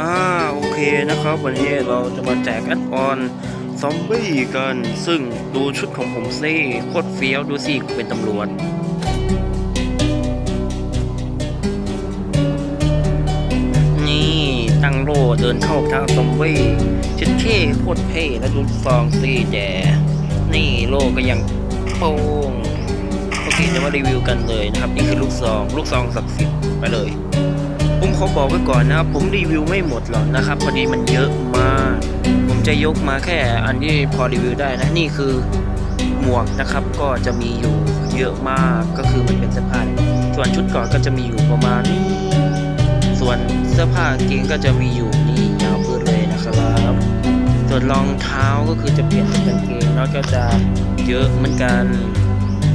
อ่าโอเคนะครับ วันนี้เราจะมาแจกแอดออนซอมบี้กัน ซึ่งดูชุดของผมสิโคตรเฟี้ยวดูสิเป็นตำรวจนี่ตั้งโลเดินเข้าทางซอมบี้ชิดเท่โคตรเท่แล้วดูซองสิแจนี่โลก็ยังโป้งโอเคเดี๋ยวมารีวิวกันเลยนะครับ นี่คือลูกซอง ลูกซองศักดิ์สิทธิ์ไปเลย ผมขอบอกไว้ก่อนนะครับผมรีวิวไม่หมดหรอกนะครับ พอดีมันเยอะมาก ผมจะยกมาแค่อันที่พอรีวิวได้นะนี่คือหมวกนะครับก็จะมีอยู่เยอะมากก็คือมันเป็นเสื้อผ้าเนี่ยส่วนชุดก่อนก็จะมีอยู่ประมาณนี้ส่วนเสื้อผ้าเกงก็จะมีอยู่นี่ยาวพื้นเลยนะครับส่วนรองเท้าก็คือจะเปลี่ยนเป็นกางเกงแล้วก็จะเยอะเหมือนกัน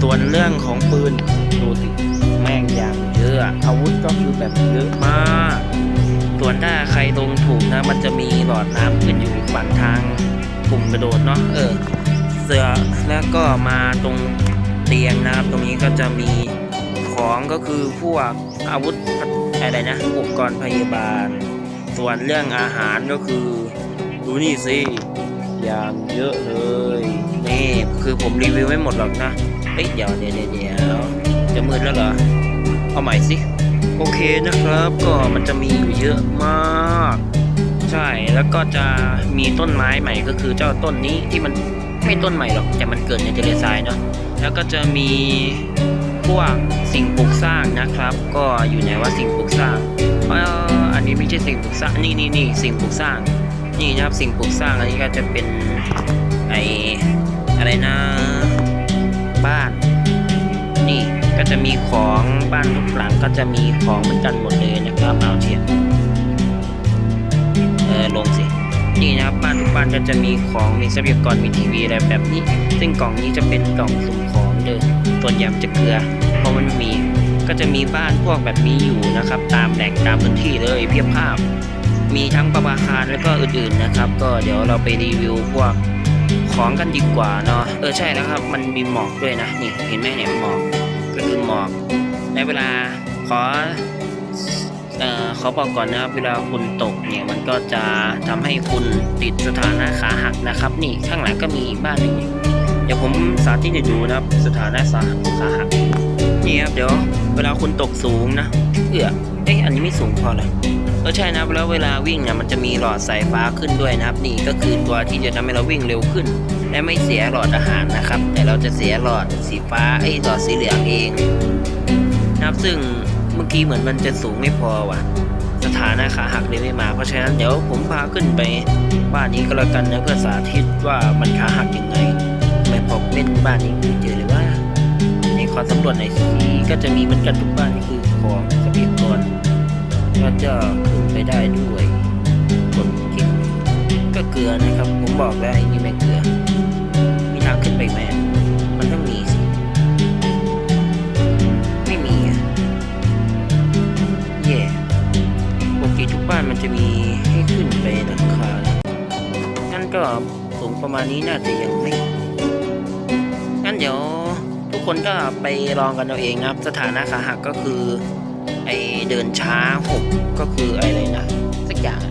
ส่วนเรื่องของปืนดูสิ แม่งอย่างเยอะอาวุธก็คือแบบเยอะมาก ส่วนถ้าใครลงถูกนะ มันจะมีหลอดน้ำขึ้นอยู่อีกฝั่งทางปุ่มกระโดดเนาะเออ เสือแล้วก็มาตรงเตียงนะครับ ตรงนี้ก็จะมีของก็คือพวกอาวุธอะไรนะอุปกรณ์พยาบาล ส่วนเรื่องอาหารก็คือดูนี่สิอย่างเยอะเลยนี่คือผมรีวิวไม่หมดหรอกนะเอ้ยเดี๋ยวเดี๋ยวเดี๋ยวเดี๋ยว จะมืดแล้วเหรอ เอาใหม่สิ โอเคนะครับก็มันจะมีอยู่เยอะมาก ใช่แล้วก็จะมีต้นไม้ใหม่ก็คือเจ้าต้นนี้ที่มันไม่ต้นใหม่หรอกแต่มันเกิดในทะเลทรายเนาะแล้วก็จะมีพวกสิ่งปลูกสร้างนะครับ ก็อยู่ในว่าสิ่งปลูกสร้างเอออันนี้ไม่ใช่สิ่งปลูกสร้างนี่นี่นี่สิ่งปลูกสร้าง นี่นะครับสิ่งปลูกสร้างอันนี้ก็จะเป็นไออะไรนะ บ้านนี่ก็ จะมีของบ้านทุกหลังก็จะมีของเหมือนกันหมดเลยนะครับเอาเทียนเออลงสินี่นะครับบ้านทุกบ้านก็จะมีของมีทรัพยากรมีทีวีอะไรแบบนี้ ซึ่งกล่องนี้จะเป็นกล่องสุ่มของเดิมส่วนใหญ่มันจะเกลือ เพราะมันมีก็จะมีบ้านพวกแบบนี้อยู่นะครับ ตามแหล่งตามพื้นที่เลยเพียบภาพ มีทั้งประภาคารแล้วก็อื่นๆนะครับ ก็เดี๋ยวเราไปรีวิวพวกของกันดีกว่าเนาะเออใช่แล้วครับ มันมีหมอกด้วยนะนี่เห็นไหมเนี่ยหมอก ก็คือหมอกในเวลาขอเอ่อขอบอกก่อนนะครับเวลาคุณตกเนี่ยมันก็จะทำให้คุณติดสถานะขาหักนะครับ นี่ข้างหลังก็มีอีกบ้านหนึ่งเดี๋ยวผมสาธิตให้ดูนะครับ สถานะขาขาหักนี่ครับเดี๋ยวเวลาคุณตกสูงนะเอื้อเอ๊ะอันนี้ไม่สูงพอเลยเออใช่นะครับแล้วเวลาวิ่งเนี่ยมันจะมีหลอดสายฟ้าขึ้นด้วยนะครับ นี่ก็คือตัวที่จะทำให้เราวิ่งเร็วขึ้น และไม่เสียหลอดอาหารนะครับ แต่เราจะเสียหลอดสีฟ้าไอ้หลอดสีเหลืองเองนะครับซึ่งเมื่อกี้เหมือนมันจะสูงไม่พอว่ะสถานะขาหักเลยไม่มา เพราะฉะนั้นเดี๋ยวผมพาขึ้นไปบ้านนี้ก็แล้วกันนะเพื่อสาธิตว่ามันขาหักยังไงไม่พอเล่นบ้านนี้เจอเลยว่าในขอสำรวจหน่อยสิก็จะมีเหมือนกันทุกบ้านนี่คือของทรัพยากรก็จะขึ้นไปได้ด้วยกดคลิกก็เกลือนะครับ ผมบอกแล้วไอ้นี่ไม่เกลือางขึ้นไปไหมมันต้องมีสิ ไม่มีอะแย่ปกติทุกบ้านมันจะมีให้ขึ้นไปนะครับงั้นก็สูงประมาณนี้น่าจะยังไม่งั้นเดี๋ยวทุกคนก็ไปลองกันเอาเองนะครับ สถานะขาหักก็คือ ไอเดินช้าหกก็คืออะไรนะ สักอย่าง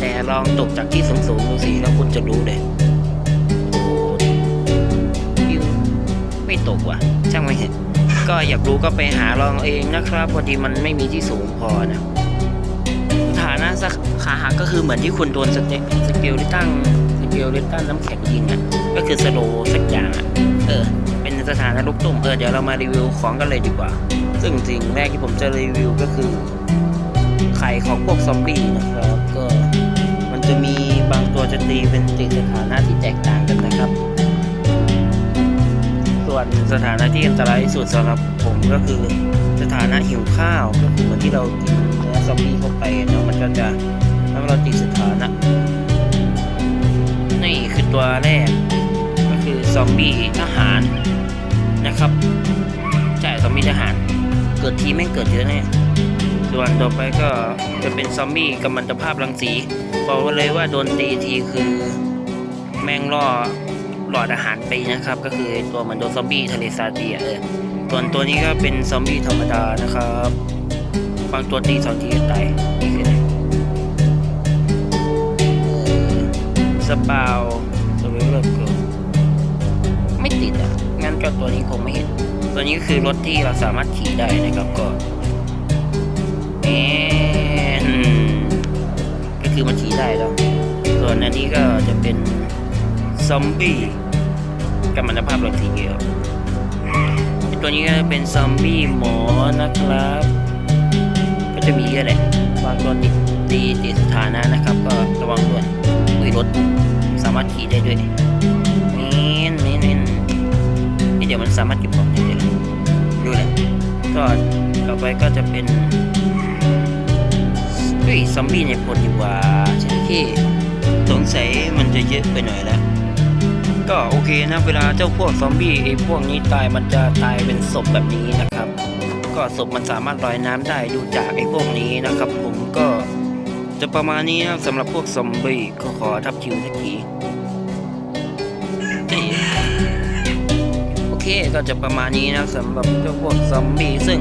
แต่ลองตกจากที่สูงๆดูสิแล้วคุณจะรู้เลย ตกว่ะ ช่างไม่เห็นก็อยากรู้ก็ไปหาลองเองนะครับ พอดีมันไม่มีที่สูงพอนะฐานะสักขาหักก็คือเหมือนที่คุณโดนสเตสเกลที่ตั้งสเกลที่ตั้งน้ำแข็งยิงอะ ก็คือสโลสักอย่างอะเออ เป็นสถานะลูกตุ่มเออเดี๋ยวเรามารีวิวของกันเลยดีกว่า ซึ่งสิ่งแรกที่ผมจะรีวิวก็คือไข่ของพวกซอมบี้นะครับ ก็มันจะมีบางตัวจะตีเป็นตีสถานะที่แตกต่างกันนะครับ ส่วนสถานะที่อันตรายที่สุดสำหรับผมก็คือสถานะหิวข้าวก็คือเหมือนที่เรากินเนื้อซอมบี้เข้าไปเนาะมันก็จะทำให้เราติดสถานะนี่คือตัวแรก ก็คือซอมบี้ทหารนะครับใช่ซอมบี้ทหาร เกิดทีแม่งเกิดเยอะแน่ส่วนต่อไปก็จะเป็นซอมบี้กัมมันตภาพรังสีบอกเลยว่าโดนตีทีคือแมงล่อ หลอดอาหารไปนะครับ ก็คือตัวเหมันโดนซอมบี้ทะเลซาตีอะเออส่วนตัวนี้ก็เป็นซอมบี้ธรรมดานะครับบางตัวตีสองทีก็ตายนี่คืออะไรปาวสวิลเลอร์เกิไม่ติดอะ งั้นก็ตัวนี้คงไม่เห็น ตัวนี้คือรถที่เราสามารถขี่ได้นะครับก็แอนก็คือมันขี่ได้แล้ว ส่วนอันนี้ก็จะเป็นซอมบี้ กัมมันตภาพเราทีเดียวตัวนี้ก็เป็นซอมบี้หมอนะครับ ก็จะมีเยอะแหละบางตัวติดตีติดสถานะนะครับ ก็ระวังด้วยอุ้ยรถสามารถขี่ได้ด้วยนี่นี่นี่นี่เดี๋ยวมันสามารถเก็บของได้ด้วยดูแหละก็ต่อไปก็จะเป็นเฮ้ยซอมบี้ในพลดีกว่าฉันที่สงสัยมันจะเยอะไปหน่อยแล้ว ก็โอเคนะเวลาเจ้าพวกซอมบี้ไอ้พวกนี้ตายมันจะตายเป็นศพแบบนี้นะครับ ก็ศพมันสามารถลอยน้ำได้ดูจากไอ้พวกนี้นะครับ ผมก็จะประมาณนี้นะสำหรับพวกซอมบี้ก็ขอทับคิวสักทีโอเคก็จะประมาณนี้นะสำหรับเจ้าพวกซอมบี้ซึ่ง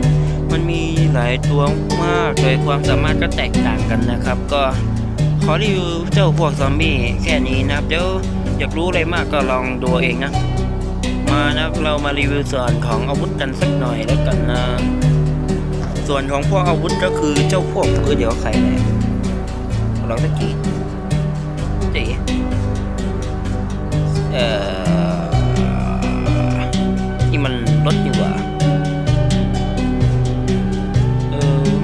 มันมีหลายตัวมากเลยความสามารถก็แตกต่างกันนะครับ ก็ขอรีวิวเจ้าพวกซอมบี้แค่นี้นะครับเดี๋ยว อยากรู้อะไรมากก็ลองดูเองนะ มานะเรามารีวิวส่วนของอาวุธกันสักหน่อยแล้วกันนะ ส่วนของพวกอาวุธก็คือเจ้าพวกเออเดี๋ยวใครแหละเราสักทีเจ๊เอ่อนี่มันรถอยู่ว่ะเออ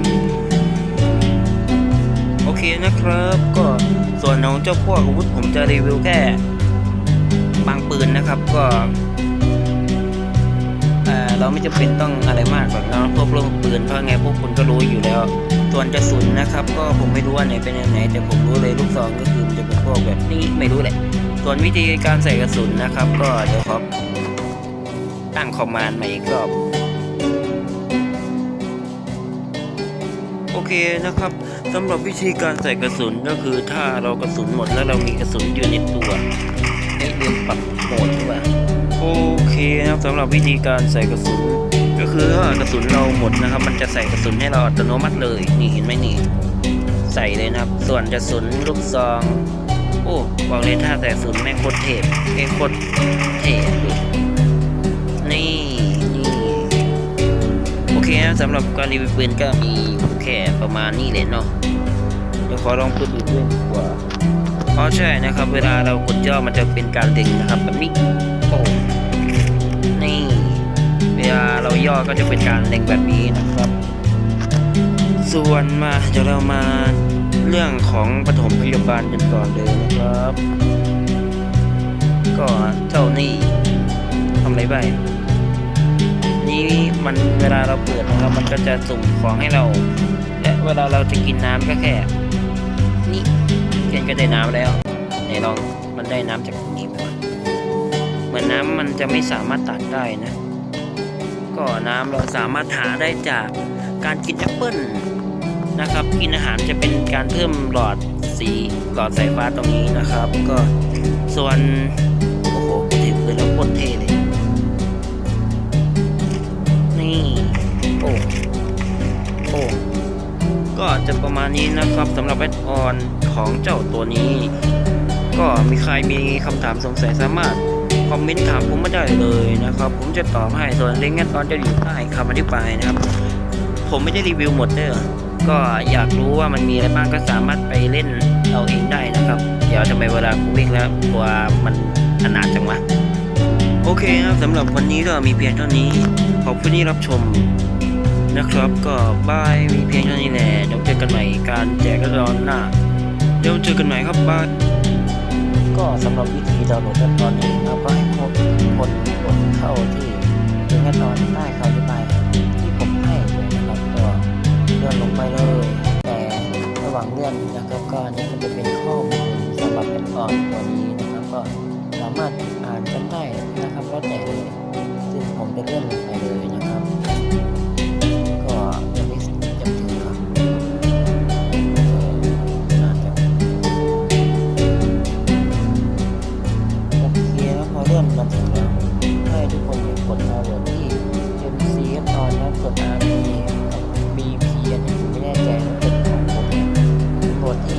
โอเคนะครับก็ส่วนของเจ้าพวกอาวุธผมจะรีวิวแค่ บางปืนนะครับก็เเราไม่จำเป็นต้องอะไรมากหรอกนาะพวกเรื่องปืนเพราะไงพวกคุณก็รู้อยู่แล้วส่วนกระสุนนะครับ ก็ผมไม่รู้ว่าไหนเป็นยังไงแต่ผมรู้เลยลูกซองก็คือมันจะเป็นพวกแบบนี้ไม่รู้แหละส่วนวิธีการใส่กระสุนนะครับ ก็เดี๋ยวขอตั้งคอมมานด์ใหม่อีกรอบโอเคนะครับสำหรับวิธีการใส่กระสุนก็คือถ้าเรากระสุนหมดแล้วเรามีกระสุนอยู่ในตัว เอ๊ะลืมปรับโหมดดีกว่าโอเคนะครับสำหรับวิธีการใส่กระสุน ก็คือถ้ากระสุนเราหมดนะครับ มันจะใส่กระสุนให้เราอัตโนมัติเลยนี่เห็นไหมนี่ ใส่เลยนะครับ ส่วนกระสุนลูกซองโอ้บอกเลยถ้าใส่กระสุนแม่งโคตรเทพเอ้ยโคตรเท่ดูนี่นี่โอเคนะสำหรับการรีวิวปืนก็มีคู่แค่ประมาณนี้เลยเนาะเดี๋ยวขอลองปืนอื่นด้วยดีกว่า อ๋อใช่นะครับ เวลาเรากดย่อมันจะเป็นการเล็งนะครับแบบนี้โอ้นี่ เวลาเราย่อก็จะเป็นการเล็งแบบนี้นะครับ ส่วนมาเดี๋ยวเรามาเรื่องของปฐมพยาบาลกันก่อนเลยนะครับ ก็เจ้านี่ทำอะไรบ้างนี่มันเวลาเราเปิดนะครับมันก็จะสุ่มของให้เรา และเวลาเราจะกินน้ำก็แค่ ก็ได้น้ำแล้วไหนลองมันได้น้ำจากตรงนี้ไหมเหมือนน้ำมันจะไม่สามารถตัดได้นะ ก็น้ำเราสามารถหาได้จากการกินแอปเปิ้ลนะครับ กินอาหารจะเป็นการเพิ่มหลอดสีหลอดสายฟ้าตรงนี้นะครับ ก็ส่วนโอ้โหถือปืนแล้วโคตรเท่เลยนี่โอ้โอ้ ก็จะประมาณนี้นะครับสำหรับแอดออนของเจ้าตัวนี้ ก็มีใครมีคำถามสงสัยสามารถคอมเมนต์ถามผมมาได้เลยนะครับ ผมจะตอบให้ส่วนลิงก์แอดออนจะอยู่ใต้คำอธิบายนะครับ ผมไม่ได้รีวิวหมดเด้อก็อยากรู้ว่ามันมีอะไรบ้างก็สามารถไปเล่นเอาเองได้นะครับ เดี๋ยวทำไมเวลากูวิ่งแล้วตัวมันขนาดจังวะโอเคครับสำหรับวันนี้ก็มีเพียงเท่านี้ ขอบคุณที่รับชม นะครับก็บายมีเพียงเท่านี้แหละเดี๋ยวเจอกันใหม่การแจกระดอนหน้าเดี๋ยวเจอกันใหม่ครับบายก็สำหรับวิธีดาวน์โหลดตอนนี้เราก็ให้ครบคนกดเข้าที่ลิงก์ตอนใต้คำอธิบายที่ผมให้เลยนะครับก็เลื่อนลงไปเลย แต่ระหว่างเลื่อนนะครับก็นนี้มันจะเป็นข้อมูลสำหรับแอดออนตัวนี้นะครับก็สามารถอ่านกันได้นะครับแล้วแต่ ริ่มมาถึงแล้วให้ทุกคนมีกดดาวน์โหลดที่ MC ตอนนั้นกด RP กับ BP อันนี้ผมไม่แน่ใจนะเป็นของผมเนี่ยโหลดที่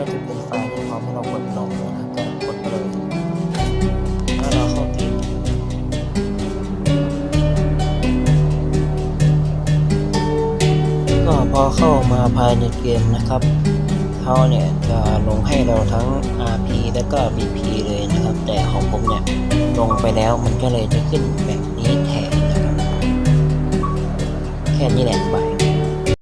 ก็มันก็จะเป็นไฟล์ที่พร้อมให้เรากดลงนะครับก็กดเลยแล้วเราเข้าเกมก็พอเข้ามาภายในเกมนะครับเขาเนี่ยจะลงให้เราทั้ง RP และก็ BP เลยนะครับ แต่ของผมเนี่ยลงไปแล้วมันก็เลยจะขึ้นแบบนี้แทนนะครับแค่นี้แหละบ